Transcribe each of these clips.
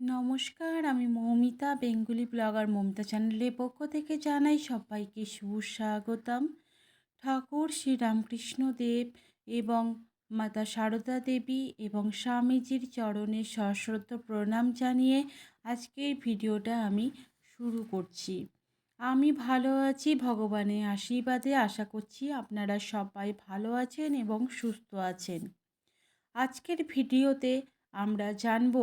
নমস্কার, আমি Moumita, Bengali blogger Mamata চ্যানেলের পক্ষ থেকে জানাই সবাইকে সুস্বাগতম। ঠাকুর শ্রী রামকৃষ্ণ দেব এবং মাতা সারদা দেবী এবং স্বামীজির চরণে সশ্রদ্ধ প্রণাম জানিয়ে আজকের ভিডিওটা আমি শুরু করছি। আমি ভালো আছি, ভগবানের আশীর্বাদে আশা করছি আপনারা সবাই ভালো আছেন এবং সুস্থ আছেন। আজকের ভিডিওতে আমরা জানব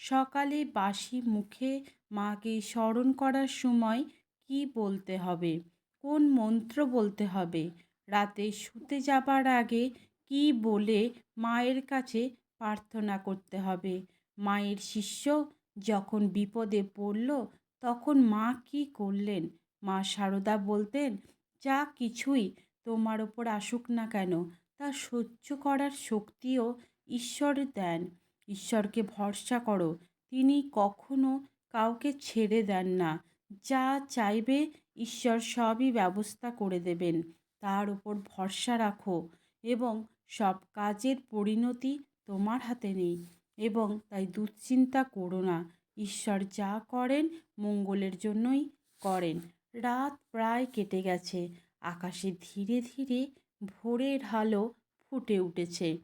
সকালে বাসি মুখে মাকে স্মরণ করার সময় কি বলতে হবে? কোন মন্ত্র বলতে হবে? রাতে শুতে যাবার আগে কি বলে মায়ের কাছে প্রার্থনা করতে হবে? মায়ের শিষ্য যখন বিপদে পড়ল, তখন মা কি করলেন? মা সারদা বলতেন, যা কিছুই তোমার ওপর আসুক না কেন, তা সহ্য করার শক্তিও ঈশ্বর দেন। ঈশ্বরকে ভরসা করো। তিনি কখনো কাউকে ছেড়ে দেন না। যা চাইবে ঈশ্বর সবই ব্যবস্থা করে দেবেন। তার উপর ভরসা রাখো এবং সব কাজের পরিণতি তোমার হাতে নেই এবং তাই দুশ্চিন্তা করো না। ঈশ্বর যা করেন মঙ্গলের জন্যই করেন। রাত প্রায় কেটে গেছে। আকাশে ধীরে ধীরে ভোরের আলো ফুটে উঠেছে।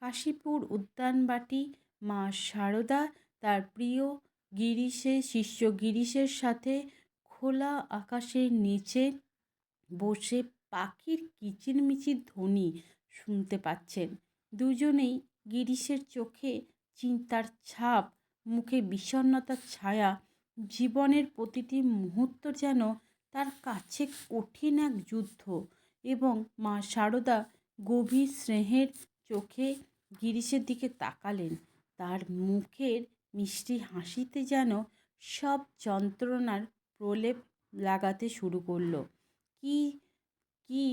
কাশীপুর উদ্যানবাটি মা সারদা তার প্রিয় গিরিশের শিষ্য গিরিশের সাথে খোলা আকাশের নিচে বসে পাখির কিচিরমিচির ধ্বনি শুনতে পাচ্ছেন। দুজনেই গিরিশের চোখে চিন্তার ছাপ, মুখে বিষণ্ণতার ছায়া, জীবনের প্রতিটি মুহূর্ত যেন তার কাছে কঠিন এক যুদ্ধ এবং মা সারদা গভীর স্নেহের চোখে গিরিশের দিকে তাকালেন। তার মুখের মিষ্টি হাসিতে যেন সব যন্ত্রণার প্রলেপ লাগাতে শুরু করল। কি কি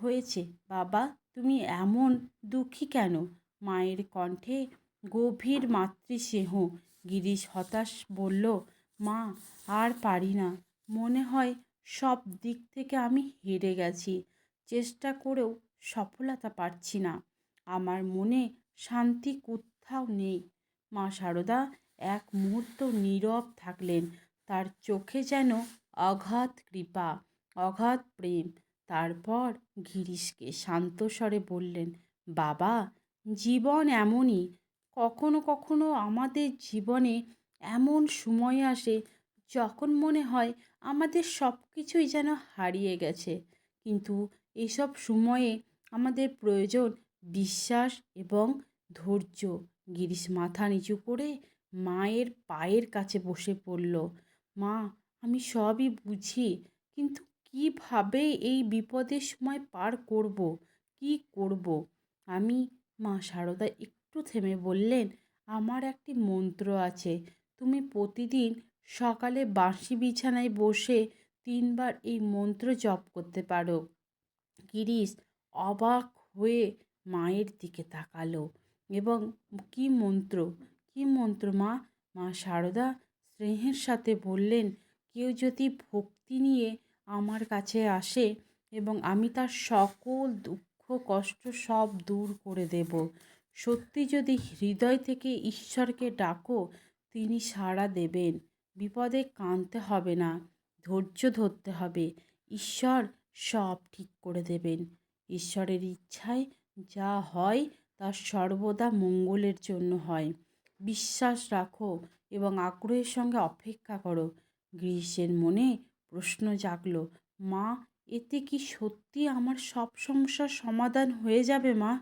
হয়েছে বাবা? তুমি এমন দুঃখী কেন? মায়ের কণ্ঠে গভীর মাতৃস্নেহ। গিরিশ হতাশ বলল, মা, আর পারি না। মনে হয় সব দিক থেকে আমি হেরে গেছি। চেষ্টা করেও সফলতা পাচ্ছি না। আমার মনে শান্তি কোথাও নেই। মা সারদা এক মুহূর্ত নীরব থাকলেন। তার চোখে যেন অগাধ কৃপা অগাধ প্রেম। তারপর গিরিশকে শান্ত স্বরে বললেন, বাবা, জীবন এমনই। কখনো কখনো আমাদের জীবনে এমন সময় আসে যখন মনে হয় আমাদের সব কিছুই যেন হারিয়ে গেছে। কিন্তু এসব সময়ে আমাদের প্রয়োজন বিশ্বাস এবং ধৈর্য। গিরিশ মাথা নিচু করে মায়ের পায়ের কাছে বসে পড়ল। মা, আমি সবই বুঝি, কিন্তু কীভাবে এই বিপদের সময় পার করব? কি করব? আমি, মা সারদা, একটু থেমে বললেন, আমার একটি মন্ত্র আছে। তুমি প্রতিদিন সকালে বাঁশি বিছানায় বসে তিনবার এই মন্ত্র জপ করতে পারো। গিরিশ অবাক হয়ে মায়ের দিকে তাকালো। এবং কি মন্ত্র কি মন্ত্র মা? মা সারদা স্নেহের সাথে বললেন, কেউ যদি ভক্তি নিয়ে আমার কাছে আসে এবং আমি তার সকল দুঃখ, কষ্ট সব দূর করে দেব, সত্যি যদি হৃদয় থেকে ঈশ্বরকে ডাকো, তিনি সাড়া দেবেন। বিপদে কাঁদতে হবে না, ধৈর্য ধরতে হবে, ঈশ্বর সব ঠিক করে দেবেন। ঈশ্বরের ইচ্ছায় যা হয় তা সর্বদা মঙ্গলের জন্য হয়। বিশ্বাস রাখো এবং আগ্রহের সঙ্গে অপেক্ষা করো। গ্রীষ্মের মনে প্রশ্ন জাগলো, মা, এতে কি সত্যি আমার সব সমস্যার সমাধান হয়ে যাবে, মা?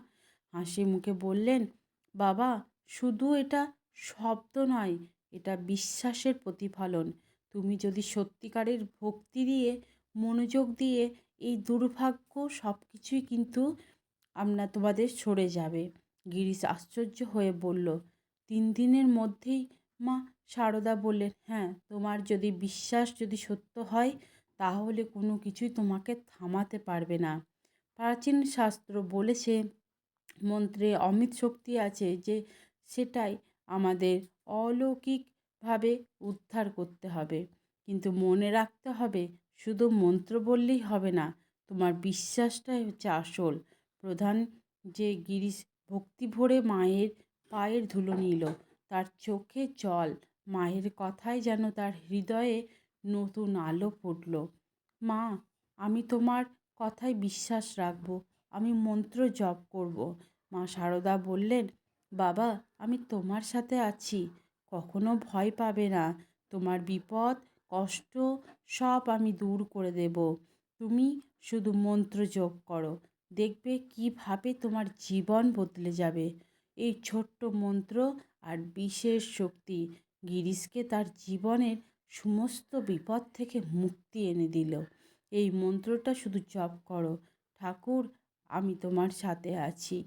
হাসি মুখে বললেন, বাবা, শুধু এটা শব্দ নয়, এটা বিশ্বাসের প্রতিফলন। তুমি যদি সত্যিকারের ভক্তি দিয়ে, মনোযোগ দিয়ে এই দুর্ভাগ্য সব কিছুই কিন্তু আপনার তোমাদের সরে যাবে। গিরিশ আশ্চর্য হয়ে বলল, তিন দিনের মধ্যেই মা সারদা বললেন হ্যাঁ তোমার যদি বিশ্বাস যদি সত্য হয়, তাহলে কোনো কিছুই তোমাকে থামাতে পারবে না। প্রাচীন শাস্ত্র বলেছে, মন্ত্রে অমিত শক্তি আছে যে সেটাই আমাদের অলৌকিকভাবে উদ্ধার করতে হবে। কিন্তু মনে রাখতে হবে, শুধু মন্ত্র বললেই হবে না, তোমার বিশ্বাসটাই হচ্ছে আসল। প্রধান যে গিরিশ ভক্তি ভরে মায়ের পায়ের ধুলো নিল, তার চোখে জল, মায়ের কথায় যেন তার হৃদয়ে নতুন আলো ফুটল। মা, আমি তোমার কথায় বিশ্বাস রাখব, আমি মন্ত্র জপ করব। মা সারদা বললেন, বাবা, আমি তোমার সাথে আছি, কখনো ভয় পাবে না, তোমার বিপদ, কষ্ট সব আমি দূর করে দেব। তুমি শুধু মন্ত্র জপ করো। দেখবে কীভাবে তোমার জীবন বদলে যাবে। এই ছোট্ট মন্ত্র আর বিশেষ শক্তি গিরিশকে তার জীবনের সমস্ত বিপদ থেকে মুক্তি এনে দিল। এই মন্ত্রটা শুধু জপ করো, ঠাকুর, আমি তোমার সাথে আছি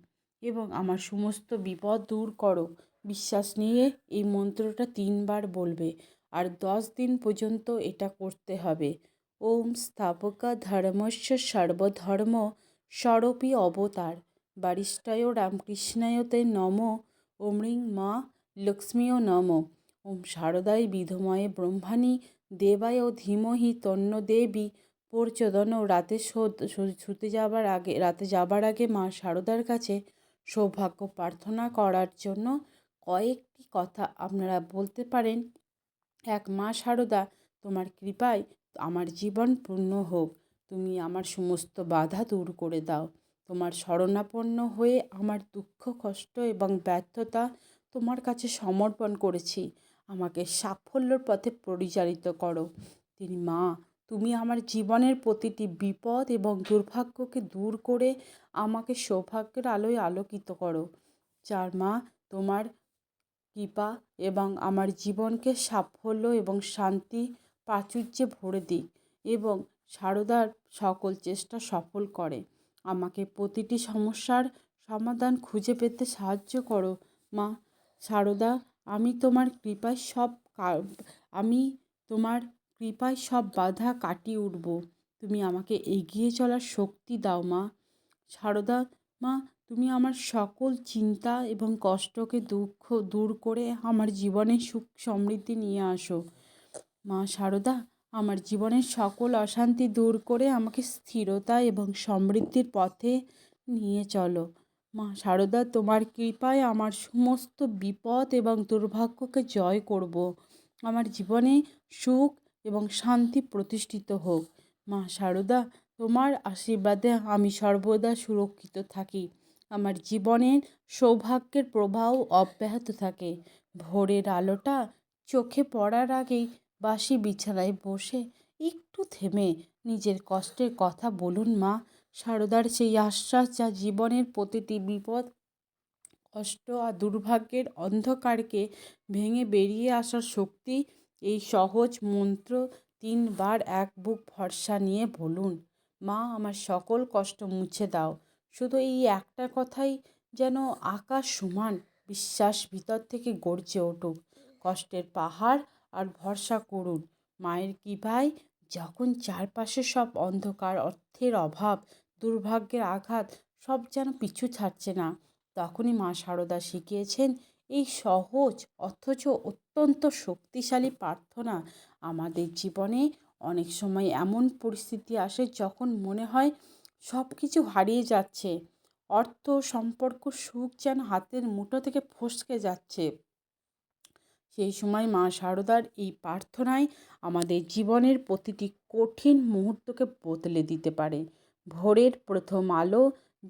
এবং আমার সমস্ত বিপদ দূর করো। বিশ্বাস নিয়ে এই মন্ত্রটা তিনবার বলবে আর দশ দিন পর্যন্ত এটা করতে হবে। ওম স্থাপকা ধর্মস্য সর্বধর্ম স্বরূপী অবতার। বারিষ্ঠায় রামকৃষ্ণায়তে নম। ওমৃং মা লক্ষ্মীও নম। ওম শারদায় বিধময়ে ব্রহ্মাণী। দেবায় ধীমহি তন্ন দেবী। প্রচোদন রাতে শুতে যাবার আগে, রাতে যাবার আগে মা শারদার কাছে সৌভাগ্য প্রার্থনা করার জন্য কয়েকটি কথা আপনারা বলতে পারেন। এক, মা শারদা, তোমার কৃপায় আমার জীবন পূর্ণ হোক। তুমি আমার সমস্ত বাধা দূর করে দাও। তোমার শরণাপন্ন হয়ে আমার দুঃখ, কষ্ট এবং ব্যর্থতা তোমার কাছে সমর্পণ করেছি। আমাকে সাফল্যর পথে পরিচালিত করো। তিনি মা, তুমি আমার জীবনের প্রতিটি বিপদ এবং দুর্ভাগ্যকে দূর করে আমাকে সৌভাগ্যের আলোয় আলোকিত করো। যার মা, তোমার কৃপা এবং আমার জীবনকে সাফল্য এবং শান্তি, প্রাচুর্যে ভরে দিক এবং সারদার সকল চেষ্টা সফল করে। আমাকে প্রতিটি সমস্যার সমাধান খুঁজে পেতে সাহায্য করো, মা। সারদা, আমি তোমার কৃপায় সব আমি তোমার কৃপায় সব বাধা কাটিয়ে উঠব। তুমি আমাকে এগিয়ে চলার শক্তি দাও, মা। সারদা, মা, তুমি আমার সকল চিন্তা এবং কষ্টকে দুঃখ দূর করে আমার জীবনে সুখ সমৃদ্ধি নিয়ে আসো। মা সারদা আমার জীবনের সকল অশান্তি দূর করে আমাকে স্থিরতা এবং সমৃদ্ধির পথে নিয়ে চলো। মা সারদা, তোমার কৃপায় আমার সমস্ত বিপদ এবং দুর্ভাগ্যকে জয় করব। আমার জীবনে সুখ এবং শান্তি প্রতিষ্ঠিত হোক। মা সারদা, তোমার আশীর্বাদে আমি সর্বদা সুরক্ষিত থাকি। আমার জীবনের সৌভাগ্যের প্রবাহ অব্যাহত থাকে। ভোরের আলোটা চোখে পড়ার আগেই বাসি বিছানায় বসে একটু থেমে নিজের কষ্টের কথা বলুন মা। সারদার সেই আশ্বাস যা জীবনের প্রতিটি বিপদ, কষ্ট আর দুর্ভাগ্যের অন্ধকারকে ভেঙে বেরিয়ে আসার শক্তি, এই সহজ মন্ত্র তিনবার এক বুক ভরসা নিয়ে বলুন, মা আমার সকল কষ্ট মুছে দাও। শুধু এই একটা কথাই যেন আকাশ সমান, বিশ্বাস ভিতর থেকে গর্জে উঠুক। কষ্টের পাহাড় আর ভরসা করুন। মায়ের কৃপায় যখন চারপাশে সব অন্ধকার, অর্থের অভাব, দুর্ভাগ্যের আঘাত সব যেন পিছু ছাড়ছে না, তখনই মা সারদা শিখিয়েছেন, এই সহজ অথচ অত্যন্ত শক্তিশালী প্রার্থনা আমাদের জীবনে অনেক সময় এমন পরিস্থিতি আসে যখন মনে হয় সব কিছু হারিয়ে যাচ্ছে, অর্থ, সম্পর্ক, সুখ যেন হাতের মুঠো থেকে ফসকে যাচ্ছে। সেই সময় মা শারদার এই প্রার্থনায় আমাদের জীবনের প্রতিটি কঠিন মুহূর্তকে বদলে দিতে পারে। ভোরের প্রথম আলো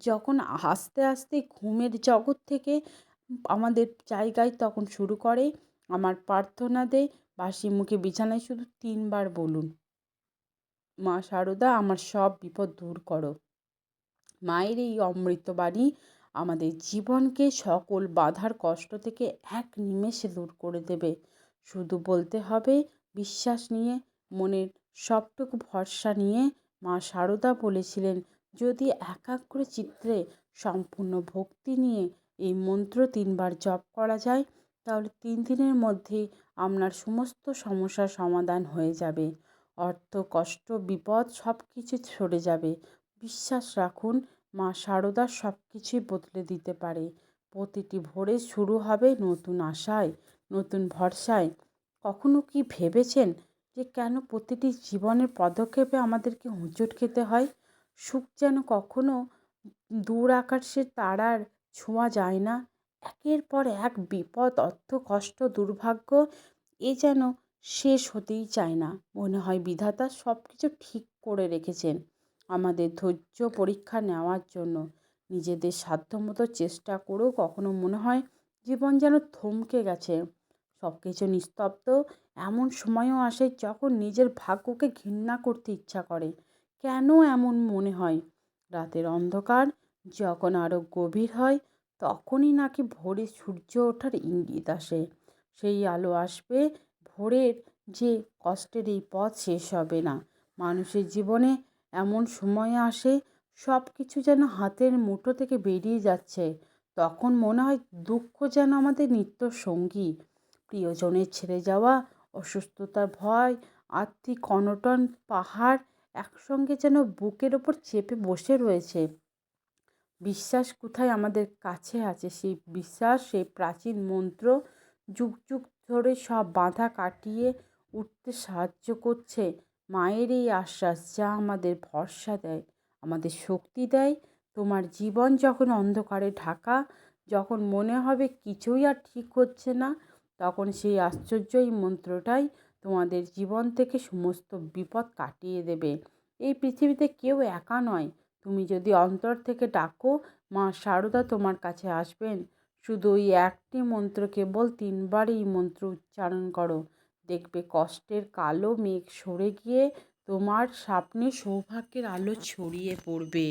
যখন আস্তে আস্তে ঘুমের জগৎ থেকে আমাদের জায়গায় তখন শুরু করে। আমার প্রার্থনা দে, বাসি মুখে বিছানায় শুধু তিনবার বলুন, মা শারদা আমার সব বিপদ দূর করো। মায়ের এই অমৃতবাণী আমাদের জীবনকে সকল বাধার কষ্ট থেকে এক নিমেষে দূর করে দেবে। শুধু বলতে হবে, বিশ্বাস নিয়ে, মনের সবটুকু ভরসা নিয়ে মা শারদা বলেছিলেন, যদি একাগ্র চিত্রে সম্পূর্ণ ভক্তি নিয়ে এই মন্ত্র তিনবার জপ করা যায়, তাহলে তিন দিনের মধ্যে আপনার সমস্ত সমস্যার সমাধান হয়ে যাবে। অর্থ, কষ্ট, বিপদ সব কিছু সরে যাবে। বিশ্বাস রাখুন মা শারদা সব কিছুই বদলে দিতে পারে। প্রতিটি ভোরে শুরু হবে নতুন আশায়, নতুন ভরসায়। কখনো কি ভেবেছেন যে কেন প্রতিটি জীবনের পদক্ষেপে আমাদেরকে হোঁচট খেতে হয়? সুখ যেন কখনো দূর আকাশের তারার ছোঁয়া যায় না। একের পর এক বিপদ, অর্থ, কষ্ট, দুর্ভাগ্য, এ যেন শেষ হতেই চায় না। মনে হয় বিধাতা সব কিছু ঠিক করে রেখেছেন। আমাদের ধৈর্য পরীক্ষা নেওয়ার জন্য নিজেদের সাধ্যমতো চেষ্টা করেও কখনো মনে হয় জীবন যেন থমকে গেছে। সব কিছু নিস্তব্ধ, এমন সময়ও আসে যখন নিজের ভাগ্যকে ঘৃণা করতে ইচ্ছা করে। কেন এমন মনে হয়? রাতের অন্ধকার, যখন আরও গভীর হয়, তখনই নাকি ভোরে সূর্য ওঠার ইঙ্গিত আসে। সেই আলো আসবে, ভোরের যে কষ্টের এই পথ শেষ হবে না। মানুষের জীবনে এমন সময় আসে সব কিছু যেন হাতের মুঠো থেকে বেরিয়ে যাচ্ছে। তখন মনে হয় দুঃখ যেন আমাদের নিত্য সঙ্গী প্রিয়জনের ছেড়ে যাওয়া, অসুস্থতার ভয়, আর্থিক অনটন, পাহাড় একসঙ্গে যেন বুকের ওপর চেপে বসে রয়েছে। বিশ্বাস কোথায় আমাদের কাছে আছে? সেই বিশ্বাস, সেই প্রাচীন মন্ত্র যুগ যুগ ধরে সব বাধা কাটিয়ে উঠতে সাহায্য করছে। মায়ের এই আশ্বাস যা আমাদের ভরসা দেয়, আমাদের শক্তি দেয়, তোমার জীবন যখন অন্ধকারে ঢাকা, যখন মনে হবে কিছুই আর ঠিক হচ্ছে না, তখন সেই আশ্চর্য এই মন্ত্রটাই তোমাদের জীবন থেকে সমস্ত বিপদ কাটিয়ে দেবে। এই পৃথিবীতে কেউ একা নয়। তুমি যদি অন্তর থেকে ডাকো, মা সারদা তোমার কাছে আসবেন। শুধু ওই একটি মন্ত্র, কেবল তিনবার এই মন্ত্র উচ্চারণ করো। দেখবে কষ্টের কালো মেঘ সরে গিয়ে তোমার স্বপ্নে সৌভাগ্যের আলো ছড়িয়ে পড়বে।